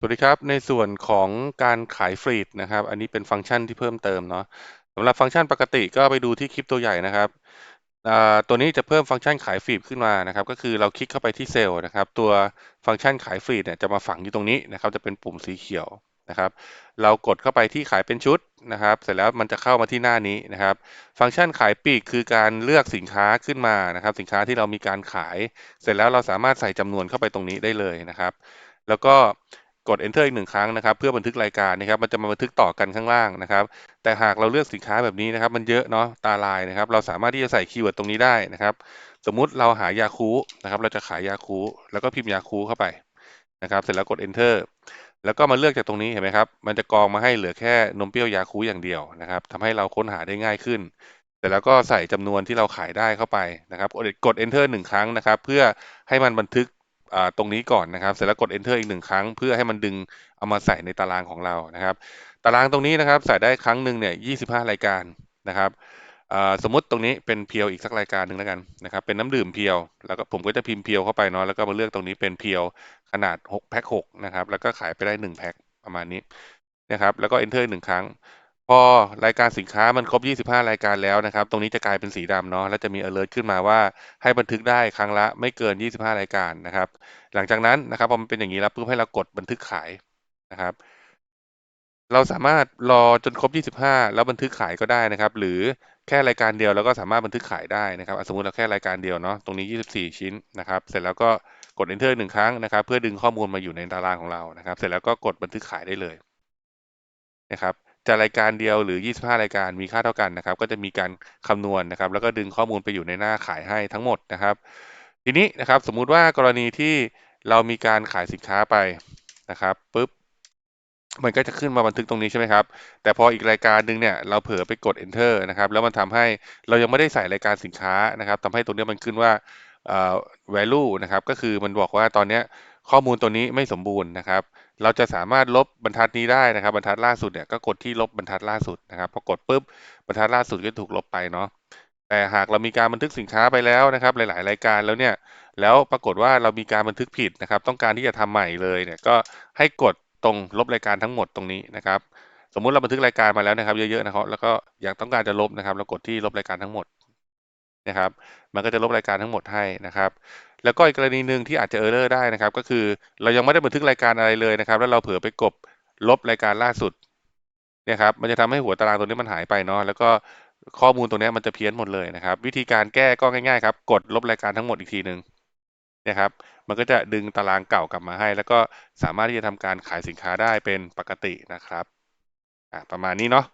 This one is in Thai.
สวัสดีครับ ในส่วนของการขายฟรีดนะครับ อันนี้เป็นฟังก์ชันที่เพิ่มเติมเนาะสำหรับฟังก์ชันปกติก็ไปดูที่คลิปตัวใหญ่นะครับอ่าตัวนี้จะเพิ่มฟังก์ชันขายฟรีดขึ้นมานะครับ ก็คือเราคลิกเข้าไปที่เซลล์นะครับ ตัวฟังก์ชันขายฟรีดเนี่ยจะมาฝังอยู่ตรงนี้นะครับ จะเป็นปุ่มสีเขียวนะครับ เรากดเข้าไปที่ขายเป็นชุดนะครับ เสร็จแล้วมันจะเข้ามาที่หน้านี้นะครับ ฟังก์ชันขายปีกคือการเลือกสินค้าขึ้นมานะครับ สินค้าที่เรามีการขาย เสร็จแล้วเราสามารถใส่จำนวนเข้าไปตรงนี้ได้เลยนะครับ แล้วก็ กด enter อีกหนึ่งครั้งนะครับ เพื่อบันทึกรายการนะครับมันจะมาบันทึกต่อกันข้างล่างนะครับ แต่หากเราเลือกสินค้าแบบนี้นะครับ มันเยอะเนาะตาลายนะครับ เราสามารถที่จะใส่คีย์เวิร์ดตรงนี้ได้นะครับ สมมุติเราหายาคูนะครับ เราจะขายยาคูแล้วก็พิมพ์ยาคูเข้าไปนะครับ เสร็จแล้วกด enter แล้วก็มาเลือกจากตรงนี้เห็นไหมครับ มันจะกรองมาให้เหลือแค่นมเปรี้ยวยาคูอย่างเดียวนะครับทำให้เราค้นหาได้ง่ายขึ้นเสร็จแล้วก็ใส่จำนวนที่เราขายได้เข้าไปนะครับกด enter หนึ่งครั้งนะครับ เพื่อให้มันบันทึก ตรงนี้ก่อนนะครับ เสร็จแล้วกด enter อีกหนึ่งครั้ง เพื่อให้มันดึงเอามาใส่ในตารางของเรานะครับ ตารางตรงนี้นะครับใส่ได้ครั้งหนึ่งเนี่ย25 รายการนะครับสมมติตรงนี้เป็นเพียวอีกสักรายการหนึ่งแล้วกันนะครับ เป็นน้ำดื่มเพียว แล้วก็ผมก็จะพิมพ์เพียวเข้าไปเนาะแล้วก็มาเลือกตรงนี้เป็นเพียวขนาด6แพ็ค6นะครับแล้วก็ขายไปได้1แพ็คประมาณนี้นะครับแล้วก็ enter หนึ่งครั้ง พอรายการสินค้ามันครบ 25 รายการแล้วนะครับ ตรงนี้จะกลายเป็นสีดำเนาะ แล้วจะมี alert ขึ้นมาว่าให้บันทึกได้ครั้งละไม่เกิน 25 รายการนะครับ หลังจากนั้นนะครับพอมันเป็นอย่างนี้แล้วปุ๊บให้เรากดบันทึกขายนะครับ เราสามารถรอจนครบ 25 แล้วบันทึกขายก็ได้นะครับ หรือแค่รายการเดียวเราก็สามารถบันทึกขายได้นะครับ สมมุติเราแค่รายการเดียวเนาะ ตรงนี้ 24 ชิ้นนะครับ เสร็จแล้วก็กด enter หนึ่งครั้งนะครับ เพื่อดึงข้อมูลมาอยู่ในตารางของเรานะครับ เสร็จแล้วก็กดบันทึกขายได้เลยนะครับ จะรายการเดียวหรือ 25 รายการมีค่าเท่ากันนะครับ ก็จะมีการคำนวณนะครับ แล้วก็ดึงข้อมูลไปอยู่ในหน้าขายให้ทั้งหมดนะครับ ทีนี้นะครับสมมุติว่ากรณีที่เรามีการขายสินค้าไปนะครับปุ๊บมันก็จะขึ้นมาบันทึกตรงนี้ใช่ไหมครับ แต่พออีกรายการหนึ่งเนี่ยเราเผลอไปกด enter นะครับ แล้วมันทำให้เรายังไม่ได้ใส่รายการสินค้านะครับทำให้ตรงนี้มันขึ้นว่าเอ่อ value นะครับ ก็คือมันบอกว่าตอนเนี้ย ข้อมูลตัวนี้ไม่สมบูรณ์นะครับ เราจะสามารถลบบรรทัดนี้ได้นะครับ บรรทัดล่าสุดเนี่ยก็กดที่ลบบรรทัดล่าสุดนะครับพอกดปุ๊บบรรทัดล่าสุดก็ถูกลบไปเนาะแต่หากเรามีการบันทึกสินค้าไปแล้วนะครับ หลาย ๆ รายการแล้วเนี่ยแล้วปรากฏว่าเรามีการบันทึกผิดนะครับ ต้องการที่จะทำใหม่เลยเนี่ยก็ให้กดตรงลบรายการทั้งหมดตรงนี้นะครับ สมมุติเราบันทึกรายการมาแล้วนะครับ เยอะ ๆ นะครับ แล้วก็อยากต้องการจะลบนะครับ เรากดที่ลบรายการทั้งหมด นะครับ มันก็จะลบรายการทั้งหมดให้นะครับแล้วก็อีกกรณีหนึ่งที่อาจจะเออร์เลอร์ได้นะครับ ก็คือเรายังไม่ได้บันทึกรายการอะไรเลยนะครับ แล้วเราเผลอไปกดลบรายการล่าสุดเนี่ยครับมันจะทำให้หัวตารางตรงนี้มันหายไปเนาะแล้วก็ข้อมูลตรงนี้มันจะเพี้ยนหมดเลยนะครับ วิธีการแก้ก็ง่ายๆครับ กดลบรายการทั้งหมดอีกทีหนึ่งนะครับ มันก็จะดึงตารางเก่ากลับมาให้ แล้วก็สามารถที่จะทำการขายสินค้าได้เป็นปกตินะครับประมาณนี้เนาะ